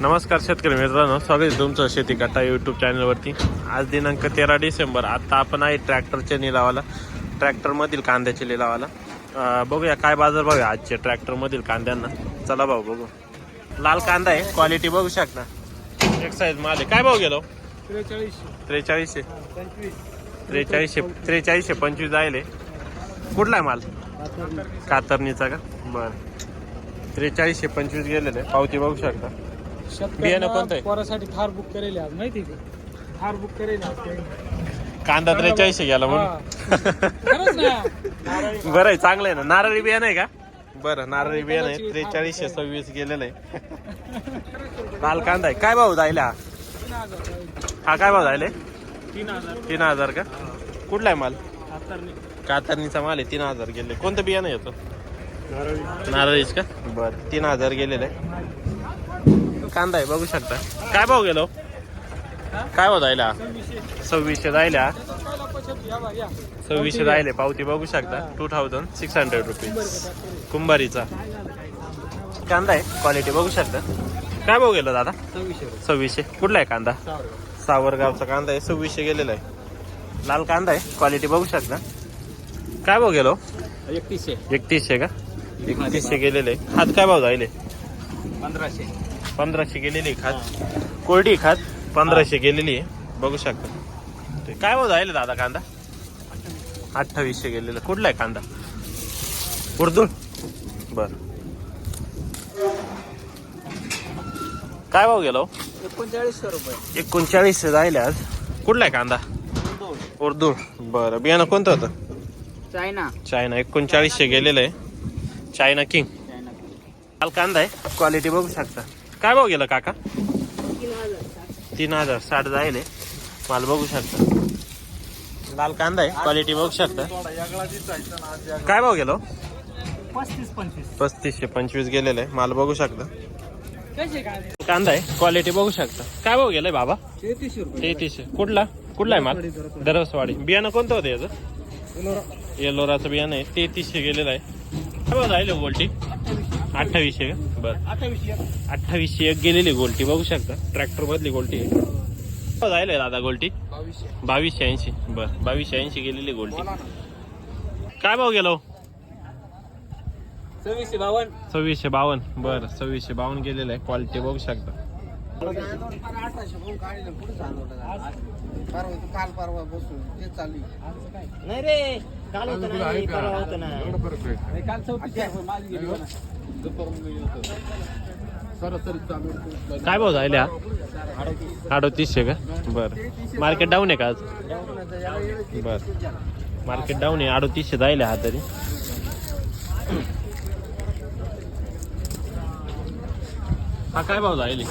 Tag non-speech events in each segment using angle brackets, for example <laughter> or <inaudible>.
नमस्कार शेतकरी मित्रांनो स्वागत तुमचं शेती कट्टा यूट्यूब चॅनलवरती आज दिनांक तेरा डिसेंबर आता आपण आहे ट्रॅक्टरच्या लिलावाला ट्रॅक्टरमधील कांद्याच्या लिलावाला. बघूया काय बाजार भाव आहे आजचे ट्रॅक्टरमधील कांद्यांना. चला भाऊ बघू. लाल कांदा आहे क्वालिटी बघू शकता. एक साईज माल आहे. काय भाव गेलो? त्रेचाळीसशे त्रेचाळीसशे त्रेचाळीसशे पंचवीस जायले कुठला आहे माल? कातरणीचा का? बरं. त्रेचाळीसशे पंचवीस गेलेले. पावती बघू शकता. बियाणं कोणतं आहे? पोरासाठी थार बुक करेल आज माहिती आहे का? थार बुक करेल आज. कांदा त्रेचाळीसशे गेला म्हणून. हा. खरंच ना. <laughs> बरं आहे चांगलं आहे ना. नारळी बियाणं आहे का? बरं नारळी बियाणं आहे. त्रेचाळीसशे सव्वीस गेलेलं आहे. <laughs> लाल कांदा आहे. काय भाव जायला? हा तीन हजार हा काय भाव जायले? तीन हजार तीन हजार का? कुठला आहे माल. कातरणीचा माल आहे तीन हजार गेले कोणतं बियाणं येतो नारळीच का? बरं तीन हजार गेलेलं आहे. कांदा आहे बघू शकता. काय भाव गेलो? काय भाव जायला? सव्वीसशे. जायला. सव्वीसशे जायले पावती बघू शकता. Two thousand six hundred rupees कुंभारीचा. कांदा आहे क्वालिटी बघू शकता. काय भाव गेलो दादा? सव्वीसशे. कुठला आहे कांदा. सावरगावचा. कांदा आहे सव्वीसशे गेलेला आहे. लाल कांदा आहे क्वालिटी बघू शकता. काय भाव गेलो? एकतीसशे. एकतीसशे का? एकतीसशे गेलेले. आहे खात काय भाव जायले? पंधराशे. पंधराशे गेलेली आहे खात. कोरडी खात. पंधराशे गेलेली आहे. बघू शकता. ते काय भाव जायले दादा कांदा? अठ्ठावीसशे गेलेला. कुठला आहे कांदा? उर्दू? बर. काय भाव गेलो एकोणचाळीसशे रुपये. एकोणचाळीसशे जायले आज. कुठला आहे कांदा? उर्दू. बरं. बियाणं कोणतं होतं? चायना. चायना. एकोणचाळीसशे गेलेलं आहे. China king. लाल कांदा आहे. क्वालिटी बघू शकता. काय भाव गेलं काका? तीन हजार साठ. जायले माल बघू शकता. लाल कांदा आहे क्वालिटी बघू शकता. काय भाव गेलो पस्तीस पंचवीस. पस्तीसशे पंचवीस गेलेलं आहे. माल बघू शकता. कांदा आहे क्वालिटी बघू शकता. काय भाव गेलाय बाबा? तेहतीसशे कुठला? कुठला आहे माल? दरसवाडी बियाणं कोणतं होतं याचं? येलोराचं बियाणं आहे. तेहतीसशे गेलेलं आहे. काय भाव राहिले गोल्टी अठ्ठावीसशे का? बरं. अठ्ठावीसशे अठ्ठावीसशे एक गेलेली गोल्टी बघू शकता. ट्रॅक्टर मधली गोल्टी जायला दादा गोल्टी? बावीसशे. बावीसशे ऐंशी. बर बावीसशे ऐंशी गेलेली गोल्टी. काय भाव गेलो? सव्वीसशे बावन्न. सव्वीसशे बावन्न. बर सव्वीसशे बावन्न गेलेलं आहे. क्वालिटी बघू शकता. काल परवा बसून ते चालू नाही रे काल ना परवा ना काल माझी गेली काय भाव जायला अडोतीसशे का? बर. मार्केट डाऊन आहे का आज? बर. मार्केट डाऊन आहे अडतीसशे जायला हा तरी. हा काय भाव जायले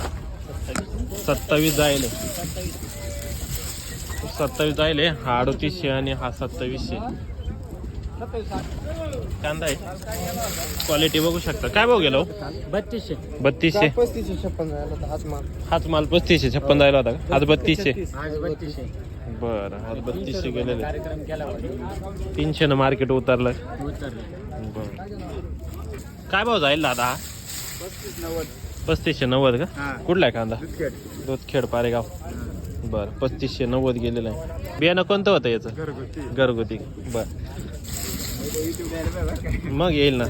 सत्तावीस जायले सत्तावीस जायले हा. अडोतीसशे आणि हा सत्तावीसशे. कांदा आहे. क्वालिटी बघू शकता. काय भाव गेलो बत्तीसशे. बत्तीसशे. पस्तीसशे छप्पन झाला हाच माल. पस्तीसशे छप्पन जायला होता आज बत्तीसशे. आज बत्तीसशे. बरं आज बत्तीसशे गेलेले. तीनशे न मार्केट उतरलं. उतरले. बरं. काय भाव जाईल दादा? हा पस्तीस नव्वद. पस्तीसशे नव्वद का? हा. कुठला आहे कांदा? दुधखेड. पारेगाव. बरं पस्तीसशे नव्वद गेलेलं आहे. बियाणं कोणतं होतं याचं? घरगुती. बर. मग येईल ना.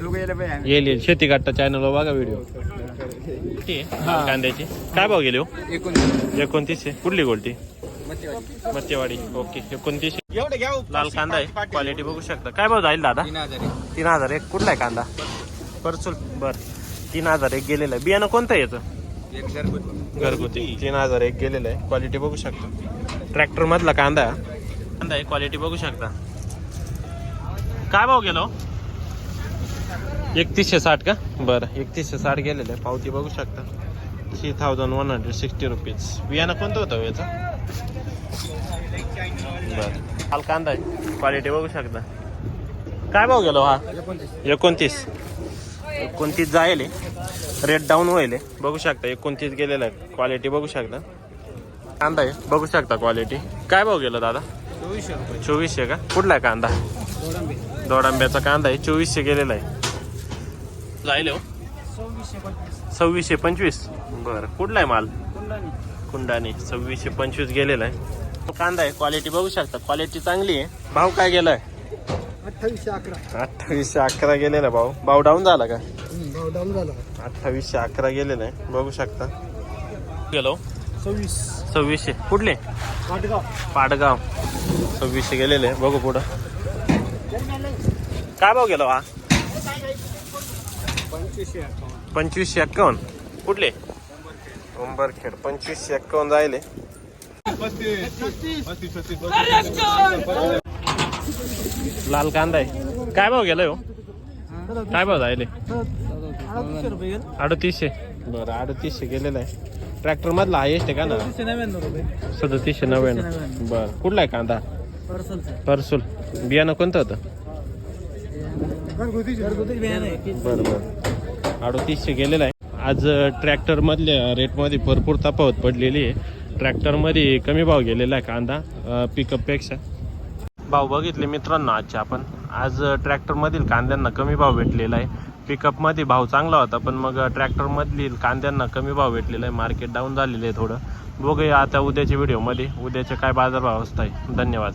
येईल येईल. शेती काट्टा चॅनलवर बघा व्हिडिओ कांद्याची. काय भाव गेले हो? एकोणतीसशे. कुठली गोल्टी? मच्छेवाडी. ओके एकोणतीसशे. एवढे घ्या लाल कांदा आहे. क्वालिटी बघू शकता. काय भाव जाईल दादा? तीन हजार आहे. तीन हजार एक. कुठला आहे कांदा? परचूल. बर. तीन हजार एक गेलेलं आहे. बियाणं कोणतं आहे याचं? घरगुती. घरगुती. तीन हजार एक गेलेलं आहे. क्वालिटी बघू शकता. ट्रॅक्टर मधला कांदा. कांदा आहे क्वालिटी बघू शकता. काय भाव गेलो? एकतीसशे साठ का? बरं एकतीसशे साठ गेलेलं आहे. पावती बघू शकता. Three thousand one hundred sixty rupees बियाणं कोणतं होतं हो याचं? बरं. हाल कांदा आहे. क्वालिटी बघू शकता. काय भाव गेलो हा? एकोणतीस. एकोणतीस जायले. रेट डाऊन होईल बघू शकता एकोणतीस गेलेला आहे क्वालिटी बघू शकता. कांदा आहे. बघू शकता क्वालिटी काय भाव गेलो दादा? चोवीसशे का? कुठला आहे कांदा? दोडांब्याचा कांदा आहे. चोवीसशे गेलेला आहे. जायले हो. सव्वीसशे पंचवीस. बरं. कुठला आहे माल? कुंडाने. सव्वीसशे पंचवीस गेलेला आहे. कांदा आहे. क्वालिटी बघू शकता. क्वालिटी चांगली आहे. भाव काय गेला आहे अठ्ठावीसशे अकरा अठ्ठावीसशे अकरा गेलेला भाऊ भाव डाऊन झाला का भाव डाऊन झाला अठ्ठावीसशे अकरा गेलेला आहे बघू शकता गेलो सव्वीस सव्वीसशे कुठले पाटगाव पाडगाव सव्वीसशे गेलेले आहे. बघू पुढं काय भाव गेलो हा पंचवीसशे पंचवीसशे एक्कावन्न कुठले उंबरखेड पंचवीसशे एक्कावन्न जायले लाल कांदा आहे. काय भाव गेलाय हो? काय भाव जायले अडतीसशे. बरं अडतीसशे गेलेलं आहे. ट्रॅक्टर मधला हायेस्ट आहे का ना? सदतीसशे नव्याण्णव. बरं कुठला आहे कांदा? परसूल. बियाणं कोणतं होतं? बरं बरं. अडतीसशे गेलेलं आहे. आज ट्रॅक्टर मधल्या रेटमध्ये भरपूर तफावत पडलेली आहे. ट्रॅक्टरमध्ये कमी भाव गेलेला आहे कांदा पिकअपपेक्षा भाव बघितले मित्रांनो आजचे आपण. आज ट्रॅक्टरमधील कांद्यांना कमी भाव भेटलेला आहे. पिकअपमध्ये भाव चांगला होता पण मग ट्रॅक्टरमधील कांद्यांना कमी भाव भेटलेला आहे. मार्केट डाऊन झालेलं आहे थोडं. बघूया आता उद्याच्या व्हिडिओमध्ये उद्याचे काय बाजारभाव असत आहे धन्यवाद.